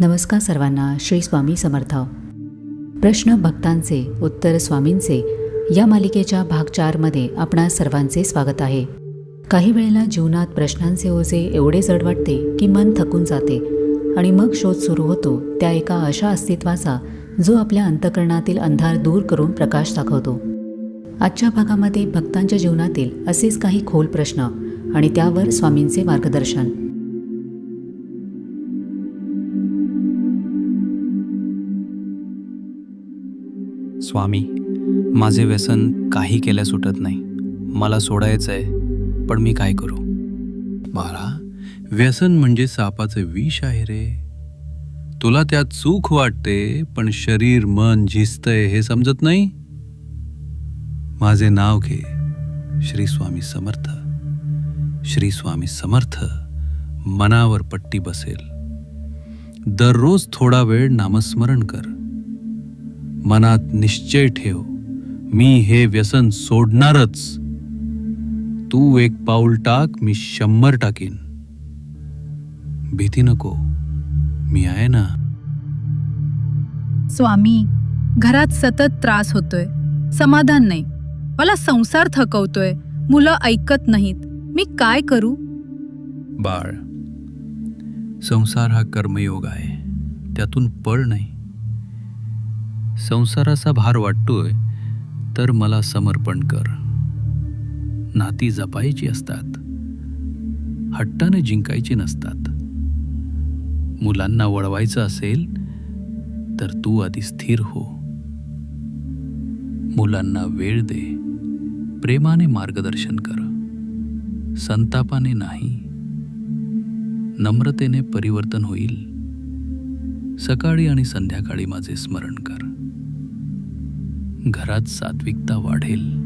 नमस्कार सर्वांना श्री स्वामी समर्थ. प्रश्न भक्तांचे उत्तर स्वामींचे या मालिकेच्या भाग चारमध्ये आपणा सर्वांचे स्वागत आहे. काही वेळेला जीवनात प्रश्नांचे ओझे एवढे जड वाटते की मन थकून जाते आणि मग शोध सुरू होतो त्या एका अशा अस्तित्वाचा जो आपल्या अंतकरणातील अंधार दूर करून प्रकाश दाखवतो. आजच्या भागामध्ये भक्तांच्या जीवनातील असेच काही खोल प्रश्न आणि त्यावर स्वामींचे मार्गदर्शन. स्वामी माझे व्यसन काही केल्या सुटत नाही. मला सोडायचं आहे पण मी काय करू? बाळा व्यसन म्हणजे सापाचं विष आहे रे. तुला त्यात चूक वाटते पण शरीर मन झिजतंय हे समजत नाही? माझे नाव घे श्री स्वामी समर्थ. श्री स्वामी समर्थ मनावर पट्टी बसेल. दररोज थोडा वेळ नामस्मरण कर. मनात निश्चय ठेव. मी हे व्यसन सोडणारच. तू एक पाऊल टाक मी शंभर टाकीन. भीती नको. मी आहे ना? स्वामी घरात सतत त्रास होतोय. समाधान नाही. मला संसार थकवतोय. मुलं ऐकत नाहीत. मी काय करू? बाळ संसार हा कर्मयोग आहे. त्यातून पळ नाही. संसाराचा भार वाटतोय तर मला समर्पण कर. नाती जपायची असतात. हट्टाने जिंकायची नसतात. मुलांना वळवायचं असेल तर तू आधी स्थिर हो. मुलांना वेळ दे. प्रेमाने मार्गदर्शन कर. संतापाने नाही. नम्रतेने परिवर्तन होईल. सकाळी आणि संध्याकाळी माझे स्मरण कर. घरात सात्विकता वाढेल.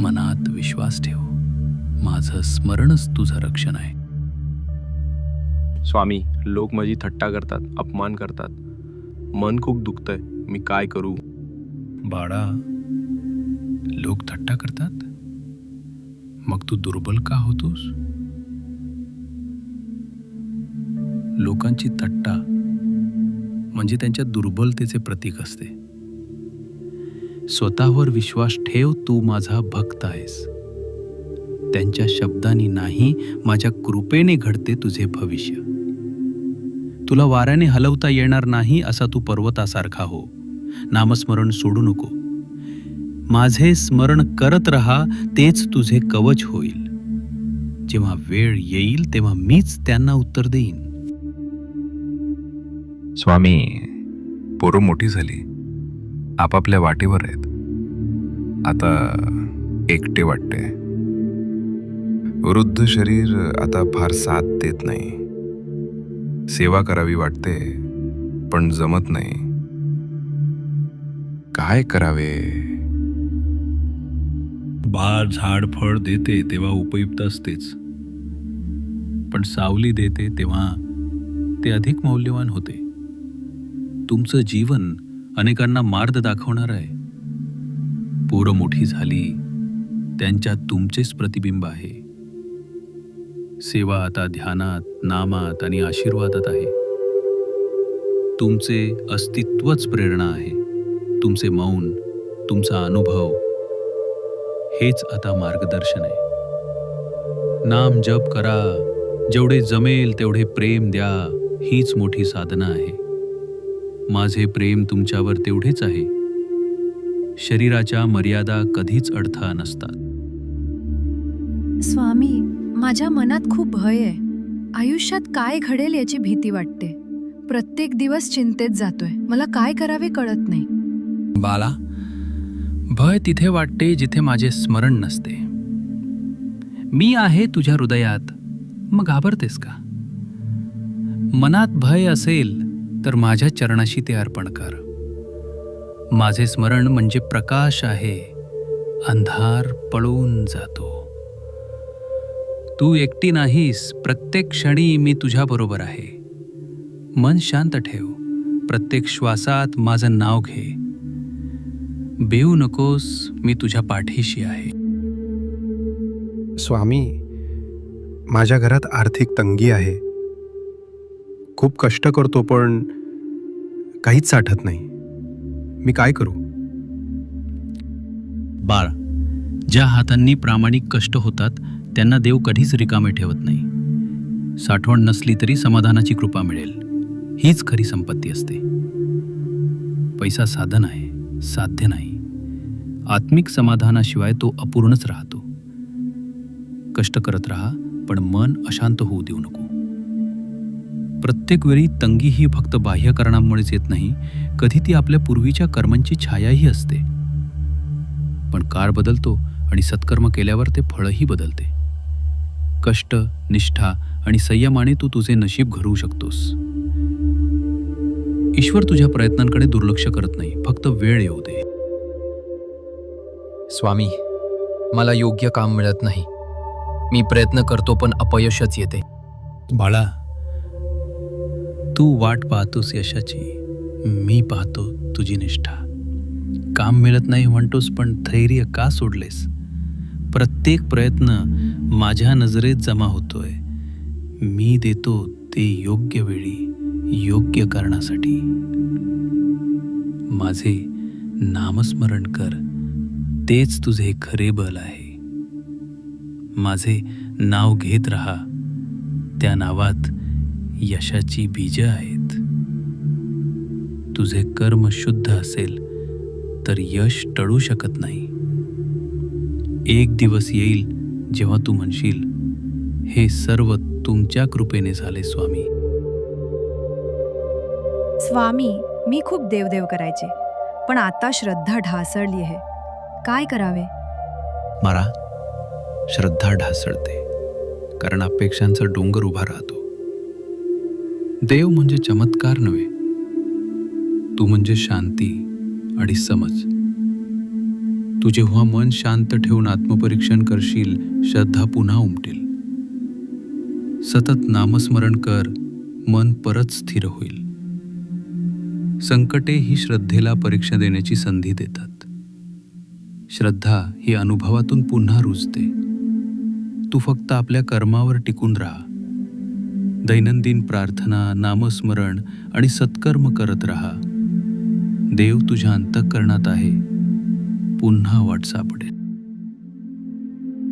मनात विश्वास ठेव. माझं स्मरणच तुझं रक्षण आहे. स्वामी लोक माझी थट्टा करतात अपमान करतात. मन खूप दुखतंय. मी काय करू? बाळा लोक थट्टा करतात? मग तू दुर्बल का होतोस? लोकांची थट्टा म्हणजे त्यांच्या दुर्बलतेचे प्रतीक असते. स्वतःवर विश्वास ठेव तू माझा भक्त आहेस. त्यांच्या शब्दांनी नाही माझ्या कृपेने घडते तुझे भविष्य. तुला वाऱ्याने हलवता येणार नाही असा तू पर्वतासारखा हो. नामस्मरण सोडू नको. माझे स्मरण करत रहा तेच तुझे कवच होईल. जेव्हा वेळ येईल तेव्हा मीच त्यांना उत्तर देईन. स्वामी पोरं मोठी झाली. आपापल्या वाटेवर आहेत. आता एकटे वाटते. वृद्ध शरीर आता फार साथ देत नाही. सेवा करावी वाटते पण जमत नाही. काय करावे? बाळ झाड फळ देते तेव्हा उपयुक्त असतेच. पण सावली देते तेव्हा ते अधिक मौल्यवान होते. तुमचं जीवन अनेकांना मार्ग दाखवणार आहे. पोरं मोठी झाली त्यांच्यात तुमचेच प्रतिबिंब आहे. सेवा आता ध्यानात नामात आणि आशीर्वादात आहे. तुमचे अस्तित्वच प्रेरणा आहे. तुमचे मौन तुमचा अनुभव हेच आता मार्गदर्शन आहे. नाम जप करा जेवढे जमेल तेवढे प्रेम द्या हीच मोठी साधना आहे. माझे प्रेम तुमच्यावर तेवढेच आहे. शरीराच्या मर्यादा कधीच अडथळा नसतात. स्वामी माझ्या मनात खूप भय आहे. आयुष्यात काय घडेल याची भीती वाटते. प्रत्येक दिवस चिंतेत जातोय. मला काय करावे कळत नाही. बाला भय तिथे वाटते जिथे माझे स्मरण नसते. मी आहे तुझ्या हृदयात. मग घाबरतेस का? मनात भय असेल तर माझ्या चरणाशी ते अर्पण कर. माझे स्मरण म्हणजे प्रकाश आहे अंधार पळून जातो. तू एकटी नाहीस प्रत्येक क्षणी मी तुझ्याबरोबर आहे. मन शांत ठेव प्रत्येक श्वासात माझं नाव घे. बेऊ नकोस मी तुझ्या पाठीशी आहे. स्वामी माझ्या घरात आर्थिक तंगी आहे. खूप कष्ट करतो पण काहीच साठत नाही. मी काय करू? बाळ ज्या हातांनी प्रामाणिक कष्ट होतात त्यांना देव कधीच रिकामे ठेवत नाही. साठवण नसली तरी समाधानाची कृपा मिळेल. हीच खरी संपत्ती असते. पैसा साधन आहे साध्य नाही. आत्मिक समाधानाशिवाय तो अपूर्णच राहतो. कष्ट करत राहा पण मन अशांत होऊ देऊ नको. प्रत्येक वेळी तंगी ही फक्त बाह्य कारणामुळेच येत नाही कधी ती आपल्या पूर्वीच्या कर्मांची छायाही असते. पण काळ बदलतो आणि सत्कर्म केल्यावर ते फळही बदलते. कष्ट निष्ठा आणि संयमाने तू तुझे नशीब घडवू शकतोस. ईश्वर तुझ्या प्रयत्नांकडे दुर्लक्ष करत नाही फक्त वेळ येऊ दे. स्वामी मला योग्य काम मिळत नाही. मी प्रयत्न करतो पण अपयशच येते. बाळा तू वाट पाहतोस यशाची मी पाहतो तुझी निष्ठा. काम मिळत नाही म्हणतोस पण धैर्य का सोडलेस? प्रत्येक प्रयत्न माझ्या नजरेत जमा होतोय. मी देतो ते योग्य वेळी योग्य कारणासाठी. माझे नामस्मरण कर तेच तुझे खरे बल आहे. माझे नाव घेत राहा त्या नावात यशाची बीज आहेत. तुझे कर्म शुद्ध असेल तर यश टळू शकत नाही. एक दिवस येईल जेव्हा तू म्हणशील हे सर्व तुमच्या कृपेने झाले स्वामी. स्वामी मी खूप देवदेव करायचे पण आता श्रद्धा ढासळली आहे. काय करावे? मारा श्रद्धा ढासळते कारण अपेक्षांचा डोंगर उभा राहतो. देव म्हणजे चमत्कार नव्हे. तू म्हणजे शांती आणि समज. तू जेव्हा मन शांत ठेवून आत्मपरीक्षण करशील श्रद्धा पुन्हा उमटेल. सतत नामस्मरण कर मन परत स्थिर होईल. संकटे ही श्रद्धेला परीक्षा देण्याची संधी देतात. श्रद्धा ही अनुभवातून पुन्हा रुजते. तू फक्त आपल्या कर्मावर टिकून राहा. दैनंदिन प्रार्थना नामस्मरण आणि सत्कर्म करत राहा. देव तुझ्या अंतःकरणात आहे. पुन्हा वाट सापडेल.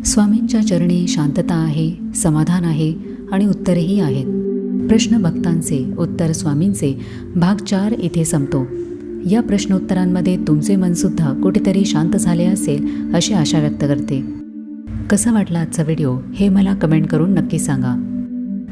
स्वामींच्या चरणी शांतता आहे समाधान आहे आणि उत्तरेही आहेत. प्रश्न भक्तांचे उत्तर स्वामींचे भाग चार इथे संपतो. या प्रश्नोत्तरांमध्ये तुमचे मनसुद्धा कुठेतरी शांत झाले असेल अशी आशा व्यक्त करते. कसा वाटला आजचा व्हिडिओ हे मला कमेंट करून नक्की सांगा.